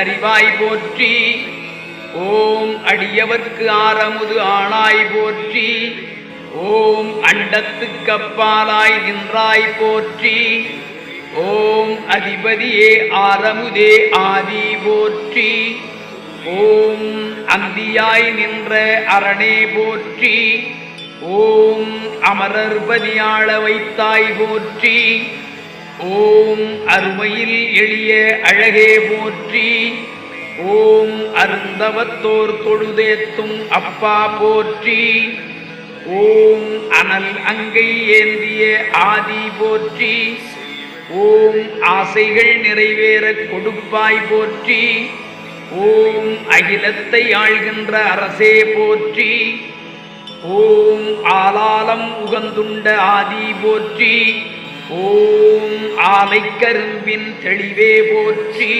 அறிவாய் போற்றி. ஓம் அடியவர்க்கு ஆரமுது ஆளாய் போற்றி. ஓம் அண்டத்துக்கு அப்பாலாய் நின்றாய் போற்றி. ஓம் அதிபதியே ஆரமுதே ஆதி போற்றி. ஓம் அந்தியாய் நின்ற அரணே போற்றி. ஓம் அமரர் பணியாள வைத்தாய் போற்றி. ஓம் அருமையில் எளிய அழகே போற்றி. ஓம் அருந்தவத்தோர் தொழுதேத்தும் அப்பா போற்றி. ஓம் அனல் அங்கை ஏந்திய ஆதி போற்றி. ஓம் ஆசைகள் நிறைவேற கொடுப்பாய் போற்றி. ஓம் அகிலத்தை ஆழ்கின்ற அரசே போற்றி. ஓம் ஆலாலம் உகந்துண்ட ஆதி போற்றி. ஓம் ஆலைக்கரும்பின் தெளிவே போற்றி